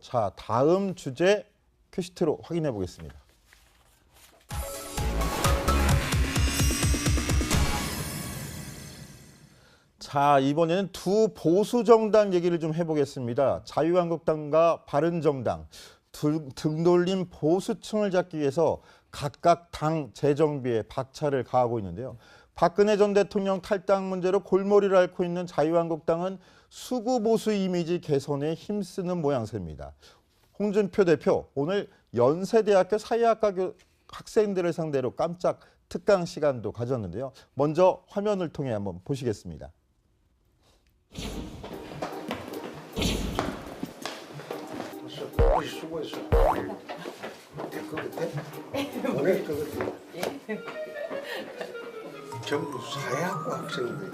자, 다음 주제 큐시트로 확인해 보겠습니다. 자, 이번에는 두 보수 정당 얘기를 좀 해보겠습니다. 자유한국당과 바른정당 등, 등 돌린 보수층을 잡기 위해서 각각 당 재정비에 박차를 가하고 있는데요. 박근혜 전 대통령 탈당 문제로 골머리를 앓고 있는 자유한국당은 수구 보수 이미지 개선에 힘쓰는 모양새입니다. 홍준표 대표 오늘 연세대학교 사회학과 교- 학생들을 상대로 깜짝 특강 시간도 가졌는데요. 먼저 화면을 통해 한번 보시겠습니다. 수고했어. 될것 같아? 오늘 것 같아? 전부 사회학과 학생들.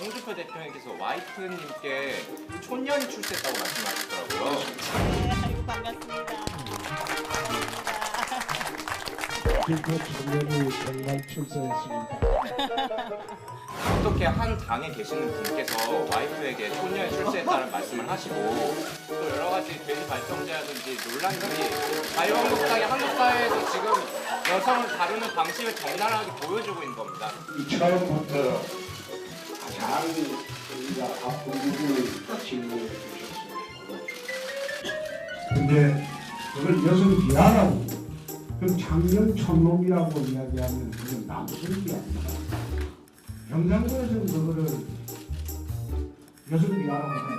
홍준표 대표님께서 와이프님께 촌년이 출세했다고 말씀하셨더라고요. 아이고 반갑습니다. 김포 청년이 정말 출세했습니다. 어떻게 한 당에 계시는 분께서 와이프에게 촌년이 출세했다는 말씀을 하시고 또 여러 가지 돼지 발정제라든지 논란들이 자유한국당이 한국 사회에서 지금 여성을 다루는 방식을 적나라하게 보여주고 있는 겁니다. 이 처음부터 가장 우리가 바쁜 부분을 질문해 주셨습니다. 근데 그걸 여성 비하라고 그 장년 촌놈이라고 이야기하면 그건 남성이 아닙니다. 경상도에서는 그거를 여성 비하라고 해요.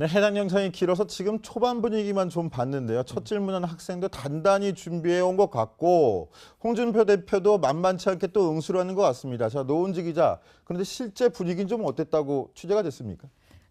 네, 해당 영상이 길어서 지금 초반 분위기만 좀 봤는데요. 첫 질문은 학생도 단단히 준비해 온 것 같고 홍준표 대표도 만만치 않게 또 응수를 하는 것 같습니다. 자, 노은지 기자. 그런데 실제 분위기는 좀 어땠다고 취재가 됐습니까?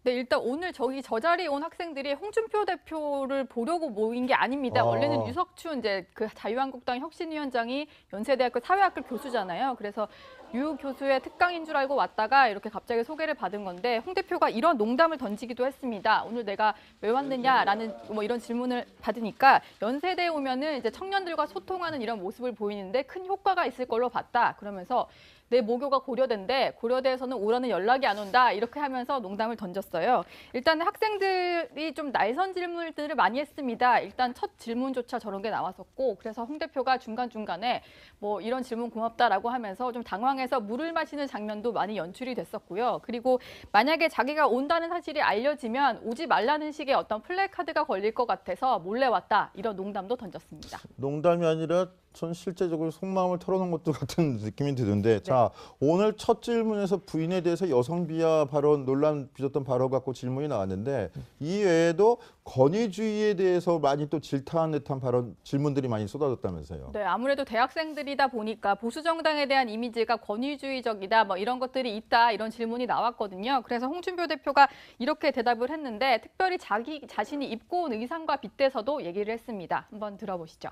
네, 일단 오늘 저기 저 자리에 온 학생들이 홍준표 대표를 보려고 모인 게 아닙니다. 아. 원래는 유석춘 이제 그 자유한국당 혁신위원장이 연세대학교 사회학교 교수잖아요. 그래서 유 교수의 특강인 줄 알고 왔다가 이렇게 갑자기 소개를 받은 건데 홍 대표가 이런 농담을 던지기도 했습니다. 오늘 내가 왜 왔느냐라는 뭐 이런 질문을 받으니까 연세대에 오면은 이제 청년들과 소통하는 이런 모습을 보이는데 큰 효과가 있을 걸로 봤다. 그러면서 내 모교가 고려대인데 고려대에서는 오라는 연락이 안 온다 이렇게 하면서 농담을 던졌어요. 일단 학생들이 좀 날선 질문들을 많이 했습니다. 일단 첫 질문조차 저런 게 나왔었고 그래서 홍 대표가 중간 중간에 뭐 이런 질문 고맙다라고 하면서 좀 당황해서 물을 마시는 장면도 많이 연출이 됐었고요. 그리고 만약에 자기가 온다는 사실이 알려지면 오지 말라는 식의 어떤 플래카드가 걸릴 것 같아서 몰래 왔다 이런 농담도 던졌습니다. 농담이 아니라 전 실제적으로 속마음을 털어놓은 것도 같은 느낌이 드는데 자 오늘 첫 질문에서 부인에 대해서 여성 비하 발언 논란 빚었던 발언 갖고 질문이 나왔는데 이 외에도 권위주의에 대해서 많이 또 질타한 듯한 발언 질문들이 많이 쏟아졌다면서요. 네, 아무래도 대학생들이다 보니까 보수 정당에 대한 이미지가 권위주의적이다, 뭐 이런 것들이 있다 이런 질문이 나왔거든요. 그래서 홍준표 대표가 이렇게 대답을 했는데 특별히 자기 자신이 입고 온 의상과 빗대서도 얘기를 했습니다. 한번 들어보시죠.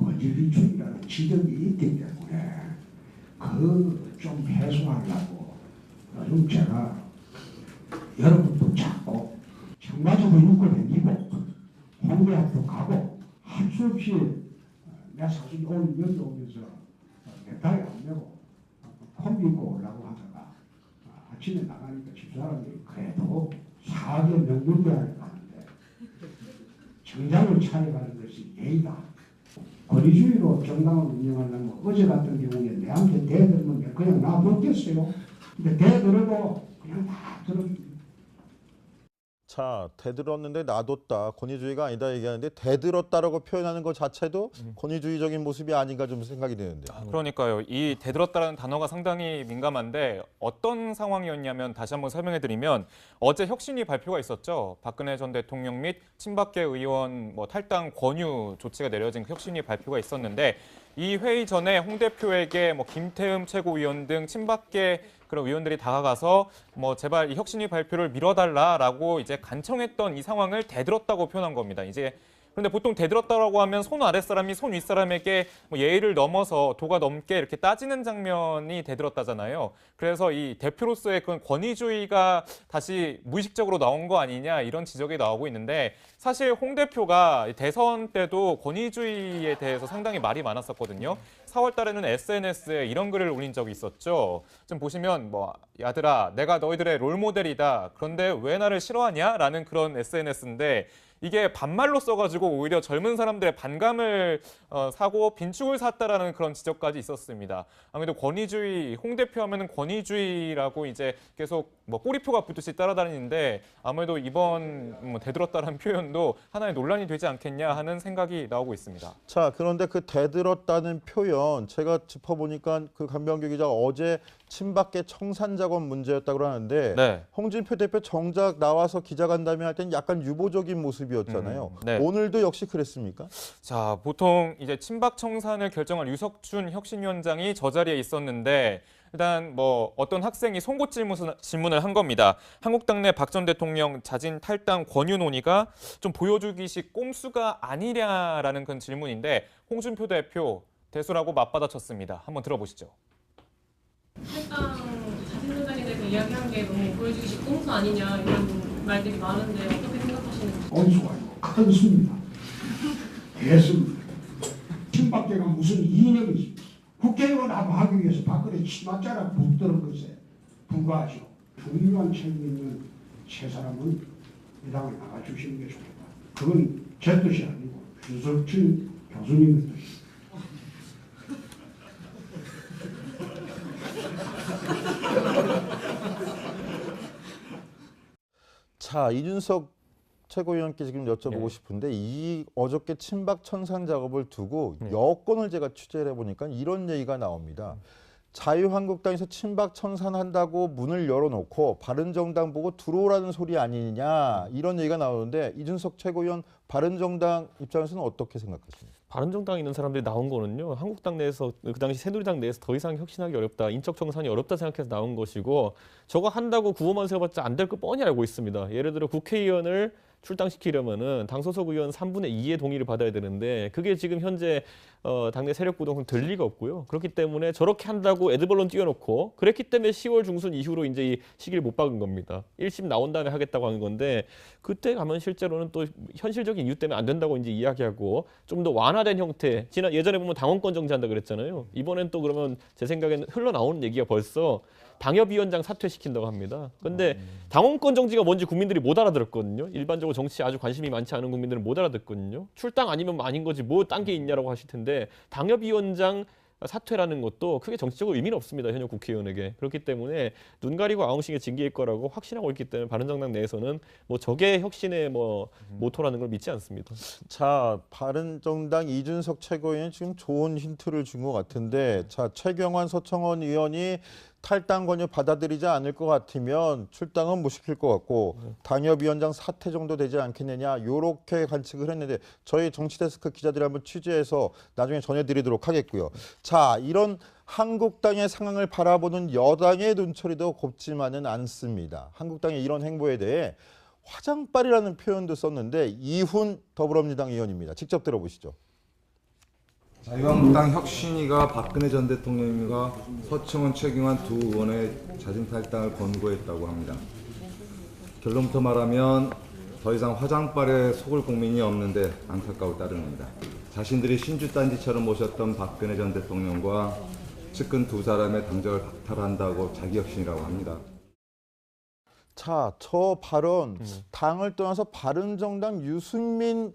권위주의라는 지적이 있기 때문에 그좀 해소하려고 요즘 제가 여러분도 찾고 청와대도 육고 다니고 홍대학도 가고 할 수 없이 내 사실 오늘 여기 오면서 넥타이 안 메고 콤비 입고 오려고 하다가 아침에 나가니까 집사람들이 그래도 사학의 명문대학에 가는데 정장을 차려가는 것이 예의다. 권위주의로 정당을 운영하려면 어제 같은 경우에 내한테 대들면 그냥 놔뒀겠어요. 근데 대들어도 그냥 다 들어줍니다. 자 대들었는데 놔뒀다 권위주의가 아니다 얘기하는데 대들었다라고 표현하는 것 자체도 권위주의적인 모습이 아닌가 좀 생각이 드는데. 그러니까요. 이 대들었다라는 단어가 상당히 민감한데 어떤 상황이었냐면 다시 한번 설명해 드리면 어제 혁신위 발표가 있었죠. 박근혜 전 대통령 및 친박계 의원 뭐 탈당 권유 조치가 내려진 그 혁신위 발표가 있었는데 이 회의 전에 홍 대표에게 뭐 김태흠 최고위원 등 친박계 그런 의원들이 다가가서 뭐 제발 이 혁신위 발표를 미뤄달라라고 이제 간청했던 이 상황을 대들었다고 표현한 겁니다. 이제 그런데 보통 대들었다라고 하면 손 아랫사람이 손 윗사람에게 뭐 예의를 넘어서 도가 넘게 이렇게 따지는 장면이 대들었다잖아요. 그래서 이 대표로서의 그런 권위주의가 다시 무의식적으로 나온 거 아니냐 이런 지적이 나오고 있는데 사실 홍 대표가 대선 때도 권위주의에 대해서 상당히 말이 많았었거든요. 4월 달에는 SNS에 이런 글을 올린 적이 있었죠. 좀 보시면 뭐 야들아 내가 너희들의 롤모델이다. 그런데 왜 나를 싫어하냐? 라는 그런 SNS인데 이게 반말로 써가지고 오히려 젊은 사람들의 반감을 어, 사고 빈축을 샀다라는 그런 지적까지 있었습니다. 아무래도 권위주의 홍 대표 하면은 권위주의라고 이제 계속 뭐 꼬리표가 붙듯이 따라다니는데 아무래도 이번 뭐 대들었다라는 표현도 하나의 논란이 되지 않겠냐 하는 생각이 나오고 있습니다. 자, 그런데 그 대들었다는 표현 제가 짚어보니까 그 강병규 기자가 어제 친박계 청산 작업 문제였다고 하는데 네. 홍준표 대표 정작 나와서 기자간담회 할 때는 약간 유보적인 모습이었잖아요. 음, 네. 오늘도 역시 그랬습니까? 자, 보통 이제 친박 청산을 결정한 유석준 혁신위원장이 저 자리에 있었는데 일단 뭐 어떤 학생이 송곳 질문, 질문을 한 겁니다. 한국당 내 박 전 대통령 자진 탈당 권유 논의가 좀 보여주기식 꼼수가 아니냐라는 그런 질문인데 홍준표 대표 대수라고 맞받아쳤습니다. 한번 들어보시죠. 탈당 자신전당에 대해서 이야기한 게 너무 보여주기식 꼼수 아니냐 이런 말들이 많은데 어떻게 생각하시는지 아니고 큰 수입니다. 대수입니다. 친박계가 무슨 이념이 있습니까? 국회의원하고 하기 위해서 박근혜 치맛자락 붙드는 것에 불과하죠. 중요한 책임 있는 세 사람은 이 당에 나가주시는 게 좋겠다. 그건 제 뜻이 아니고 유석준 교수님의 뜻입니다. 자, 이준석 최고위원께 지금 여쭤보고 네. 싶은데 이 어저께 친박 천산 작업을 두고 네. 여권을 제가 취재를 해보니까 이런 얘기가 나옵니다. 자유한국당에서 친박 천산한다고 문을 열어놓고 바른정당 보고 들어오라는 소리 아니냐 이런 얘기가 나오는데 이준석 최고위원 바른정당 입장에서는 어떻게 생각하십니까? 바른정당에 있는 사람들이 나온 거는요. 한국당 내에서 그 당시 새누리당 내에서 더 이상 혁신하기 어렵다. 인적 청산이 어렵다 생각해서 나온 것이고 저거 한다고 구호만 세워봤자 안 될 거 뻔히 알고 있습니다. 예를 들어 국회의원을 출당시키려면은 당 소속 의원 3분의 2의 동의를 받아야 되는데 그게 지금 현재 어, 당내 세력 구동성 될 리가 없고요. 그렇기 때문에 저렇게 한다고 에드벌론 띄워놓고 그랬기 때문에 10월 중순 이후로 이제 이 시기를 못 박은 겁니다. 1심 나온 다음에 하겠다고 하는 건데 그때 가면 실제로는 또 현실적인 이유 때문에 안 된다고 이제 이야기하고 좀 더 완화된 형태. 지난 예전에 보면 당원권 정지한다 그랬잖아요. 이번엔 또 그러면 제 생각에는 흘러나오는 얘기가 벌써 당협위원장 사퇴시킨다고 합니다. 근데 당원권 정지가 뭔지 국민들이 못 알아들었거든요. 일반적으로 정치에 아주 관심이 많지 않은 국민들은 못 알아듣거든요. 출당 아니면 뭐 아닌 거지 뭐 딴 게 있냐라고 하실 텐데 당협위원장 사퇴라는 것도 크게 정치적으로 의미는 없습니다. 현역 국회의원에게. 그렇기 때문에 눈 가리고 아웅식의 징계일 거라고 확신하고 있기 때문에 바른정당 내에서는 뭐 저게 혁신의 뭐 모토라는 걸 믿지 않습니다. 자, 바른정당 이준석 최고위원 지금 좋은 힌트를 준 것 같은데, 자 최경환 서청원 의원이 탈당 권유 받아들이지 않을 것 같으면 출당은 못 시킬 것 같고 당협위원장 사퇴 정도 되지 않겠느냐 요렇게 관측을 했는데 저희 정치데스크 기자들이 한번 취재해서 나중에 전해드리도록 하겠고요. 자 이런 한국당의 상황을 바라보는 여당의 눈초리도 곱지만은 않습니다. 한국당의 이런 행보에 대해 화장빨이라는 표현도 썼는데 이훈 더불어민주당 의원입니다. 직접 들어보시죠. 자유한국당 혁신위가 박근혜 전 대통령과 서청원 최경환 두 의원의 자진 탈당을 권고했다고 합니다. 결론부터 말하면 더 이상 화장발에 속을 국민이 없는데 안타까울 따름입니다. 자신들이 신주단지처럼 모셨던 박근혜 전 대통령과 측근 두 사람의 당적을 박탈한다고 자기 혁신이라고 합니다. 자, 저 발언 당을 떠나서 바른정당 유승민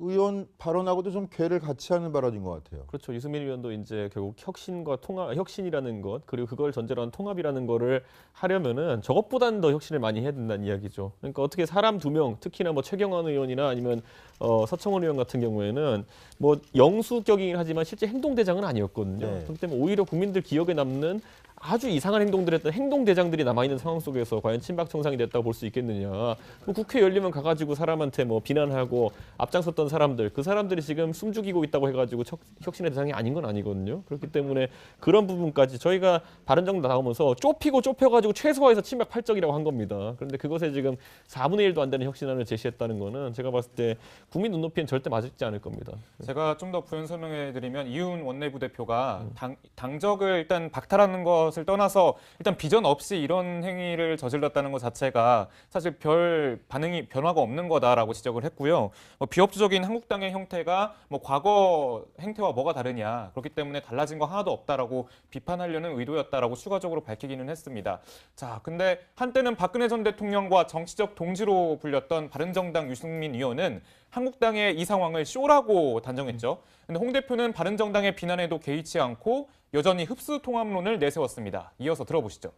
의원 발언하고도 좀 궤를 같이 하는 발언인 것 같아요. 그렇죠. 이승민 의원도 이제 결국 혁신과 통합, 혁신이라는 것 그리고 그걸 전제로 한 통합이라는 거를 하려면은 저것보다는 더 혁신을 많이 해야 된다는 이야기죠. 그러니까 어떻게 사람 두 명, 특히나 뭐 최경환 의원이나 아니면 어, 서청원 의원 같은 경우에는 뭐 영수격이긴 하지만 실제 행동 대장은 아니었거든요. 네. 그렇기 때문에 오히려 국민들 기억에 남는 아주 이상한 행동들 했던 행동 대장들이 남아 있는 상황 속에서 과연 친박 청산이 됐다고 볼 수 있겠느냐. 뭐 국회 열리면 가가지고 사람한테 뭐 비난하고 앞장섰던 사람들 그 사람들이 지금 숨죽이고 있다고 해가지고 척- 혁신의 대상이 아닌 건 아니거든요. 그렇기 때문에 그런 부분까지 저희가 바른정당 나오면서 좁히고 좁혀가지고 최소화해서 친박 팔적이라고 한 겁니다. 그런데 그것에 지금 4분의 1도 안 되는 혁신안을 제시했다는 거는 제가 봤을 때 국민 눈높이엔 절대 맞지 않을 겁니다. 제가 좀 더 부연 설명해 드리면 이훈 원내부 대표가 당, 당적을 일단 박탈하는 것을 떠나서 일단 비전 없이 이런 행위를 저질렀다는 것 자체가 사실 별 반응이 변화가 없는 거다라고 지적을 했고요. 뭐 비협조적인 한국당의 형태가 뭐 과거 행태와 뭐가 다르냐 그렇기 때문에 달라진 거 하나도 없다라고 비판하려는 의도였다라고 추가적으로 밝히기는 했습니다. 자, 근데 한때는 박근혜 전 대통령과 정치적 동지로 불렸던 바른정당 유승민 의원은 한국당의 이 상황을 쇼라고 단정했죠. 근데 홍 대표는 바른정당의 비난에도 개의치 않고 여전히 흡수 통합론을 내세웠습니다. 이어서 들어보시죠.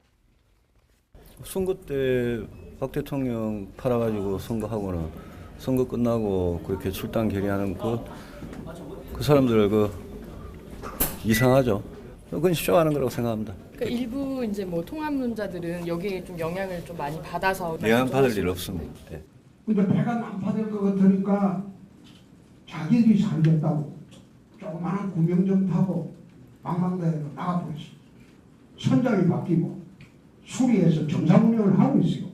선거 때 박 대통령 팔아가지고 선거하고는 선거 끝나고 그렇게 출당 결의하는 그, 그 사람들 그 이상하죠. 그건 쇼하는 거라고 생각합니다. 그러니까 일부 이제 뭐 통합론자들은 여기에 좀 영향을 좀 많이 받아서 영향 받을 일 없습니다. 예. 근데 배가 난파될 것 같으니까 자기들이 살겠다고 조그마한 구명정 타고 망망대해로 나가버렸어. 선장이 바뀌고 수리해서 정상 운영을 하고 있어요.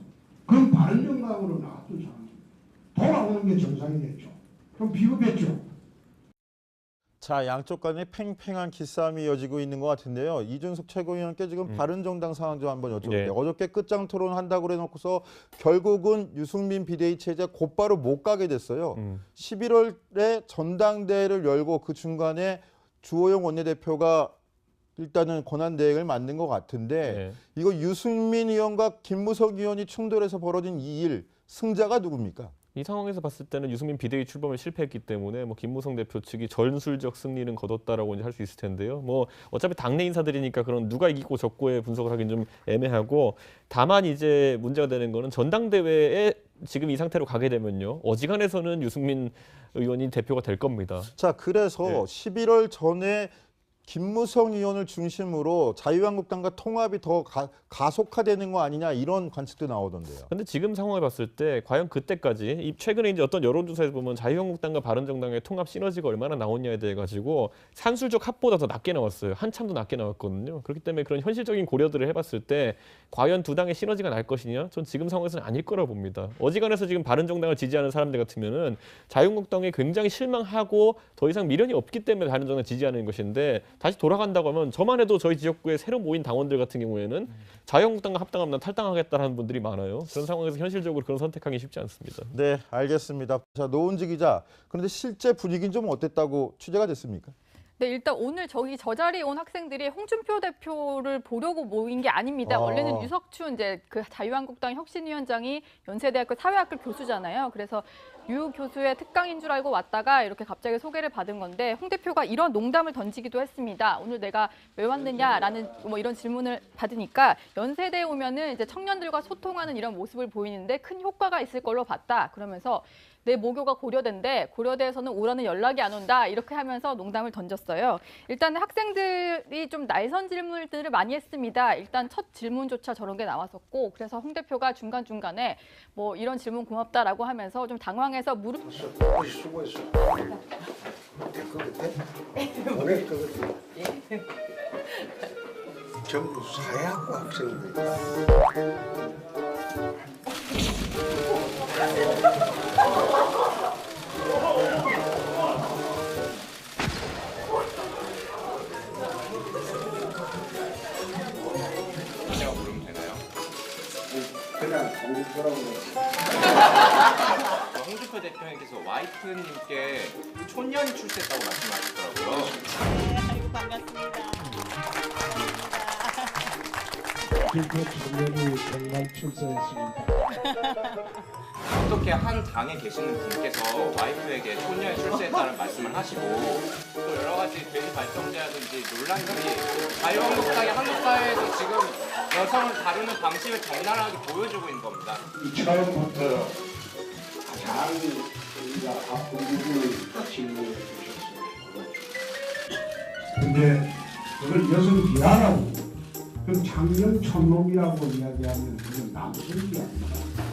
그럼 바른 정당으로 나갔던 사람이 돌아오는 게 정상이겠죠. 그럼 비겁했죠. 자, 양쪽 간에 팽팽한 기싸움이 이어지고 있는 것 같은데요. 이준석 최고위원께 지금 바른정당 상황 좀 한번 여쭤볼게요. 네. 어저께 끝장 토론 한다고 그래놓고서 결국은 유승민 비대위 체제 곧바로 못 가게 됐어요. 음. 11월에 전당대회를 열고 그 중간에 주호영 원내대표가 일단은 권한대행을 만든 것 같은데 네. 이거 유승민 의원과 김무석 의원이 충돌해서 벌어진 이 일 승자가 누굽니까? 이 상황에서 봤을 때는 유승민 비대위 출범에 실패했기 때문에 뭐 김무성 대표 측이 전술적 승리는 거뒀다라고 이제 할 수 있을 텐데요. 뭐 어차피 당내 인사들이니까 그런 누가 이기고 졌고의 분석을 하긴 좀 애매하고 다만 이제 문제가 되는 거는 전당대회에 지금 이 상태로 가게 되면요. 어지간해서는 유승민 의원이 대표가 될 겁니다. 자, 그래서 네. 11월 전에 김무성 의원을 중심으로 자유한국당과 통합이 더 가, 가속화되는 거 아니냐 이런 관측도 나오던데요. 근데 지금 상황을 봤을 때 과연 그때까지 이 최근에 이제 어떤 여론조사에서 보면 자유한국당과 바른정당의 통합 시너지가 얼마나 나오냐에 대해 가지고 산술적 합보다 더 낮게 나왔어요. 한참 더 낮게 나왔거든요. 그렇기 때문에 그런 현실적인 고려들을 해봤을 때 과연 두 당의 시너지가 날 것이냐? 전 지금 상황에서는 아닐 거라고 봅니다. 어지간해서 지금 바른정당을 지지하는 사람들 같으면은 자유한국당에 굉장히 실망하고 더 이상 미련이 없기 때문에 바른정당 을 지지하는 것인데 다시 돌아간다고 하면 저만 해도 저희 지역구에 새로 모인 당원들 같은 경우에는 자유한국당과 합당하면 난 탈당하겠다는 분들이 많아요. 그런 상황에서 현실적으로 그런 선택하기 쉽지 않습니다. 네, 알겠습니다. 자, 노은지 기자. 그런데 실제 분위기는 좀 어땠다고 취재가 됐습니까? 네, 일단 오늘 저기 저 자리에 온 학생들이 홍준표 대표를 보려고 모인 게 아닙니다. 아. 원래는 유석춘 이제 그 자유한국당 혁신위원장이 연세대학교 사회학교 교수잖아요. 그래서 유 교수의 특강인 줄 알고 왔다가 이렇게 갑자기 소개를 받은 건데 홍 대표가 이런 농담을 던지기도 했습니다. 오늘 내가 왜 왔느냐라는 뭐 이런 질문을 받으니까 연세대에 오면은 이제 청년들과 소통하는 이런 모습을 보이는데 큰 효과가 있을 걸로 봤다. 그러면서 내 모교가 고려대인데 고려대에서는 오라는 연락이 안 온다 이렇게 하면서 농담을 던졌어요. 일단 학생들이 좀 날선 질문들을 많이 했습니다. 일단 첫 질문조차 저런 게 나왔었고 그래서 홍 대표가 중간 중간에 뭐 이런 질문 고맙다라고 하면서 좀 당황해서 무릎 같아? 보낼 것 같아. 전부 사회학과 학생들. 제가 부르면 되나요? 그냥 홍준표 대표님께서 와이프님께 촌년 출세했다고 말씀하셨더라고요. 김포 청년이 정말 출세했습니다. 어떻게 한 당에 계시는 분께서 와이프에게 촌년 출세했다는 말씀을 하시고 또 여러 가지 돼지 발정제라든지 논란들이 자유한국당이 한국 사회에서 지금 여성을 다루는 방식을 적나라하게 보여주고 있는 겁니다. 처음부터 가장 우리가 바쁜 부분을 질문해 주셨어요. 근데 그걸 여성 비하라고 그럼 장명 천놈이라고 이야기하면 그건 남성이 아닙니다.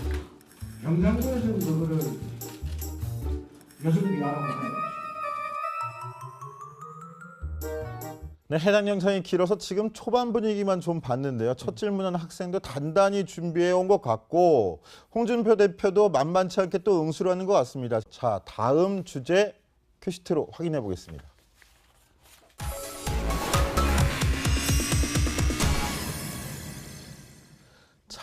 경상도에서는 그거를 여성비하라고 해요. 네, 해당 영상이 길어서 지금 초반 분위기만 좀 봤는데요. 첫 질문은 학생도 단단히 준비해 온 것 같고 홍준표 대표도 만만치 않게 또 응수를 하는 것 같습니다. 자, 다음 주제 큐시트로 확인해 보겠습니다.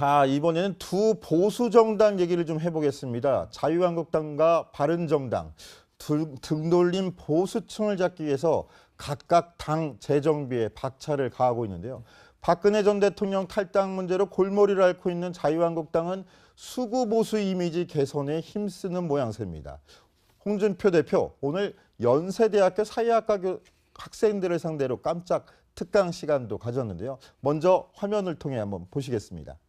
자, 이번에는 두 보수 정당 얘기를 좀 해보겠습니다. 자유한국당과 바른정당 등, 등 돌린 보수층을 잡기 위해서 각각 당 재정비에 박차를 가하고 있는데요. 박근혜 전 대통령 탈당 문제로 골머리를 앓고 있는 자유한국당은 수구 보수 이미지 개선에 힘쓰는 모양새입니다. 홍준표 대표 오늘 연세대학교 사회학과 교- 학생들을 상대로 깜짝 특강 시간도 가졌는데요. 먼저 화면을 통해 한번 보시겠습니다.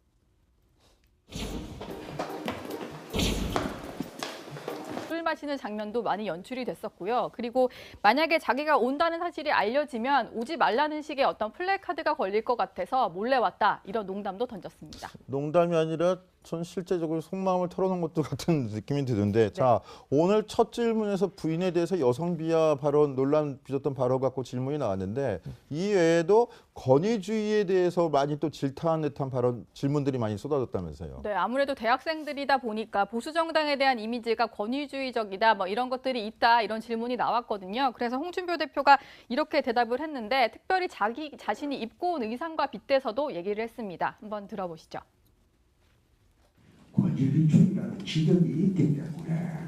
술 마시는 장면도 많이 연출이 됐었고요. 그리고 만약에 자기가 온다는 사실이 알려지면 오지 말라는 식의 어떤 플래카드가 걸릴 것 같아서 몰래 왔다 이런 농담도 던졌습니다. 농담이 아니라 전 실제적으로 속마음을 털어놓은 것도 같은 느낌이 드는데 자 오늘 첫 질문에서 부인에 대해서 여성 비하 발언 논란 빚었던 발언 갖고 질문이 나왔는데 이 외에도 권위주의에 대해서 많이 또 질타한 듯한 발언 질문들이 많이 쏟아졌다면서요. 네, 아무래도 대학생들이다 보니까 보수 정당에 대한 이미지가 권위주의적이다, 뭐 이런 것들이 있다 이런 질문이 나왔거든요. 그래서 홍준표 대표가 이렇게 대답을 했는데 특별히 자기 자신이 입고 온 의상과 빗대서도 얘기를 했습니다. 한번 들어보시죠. 권위주의라는 지점이 있기 때문에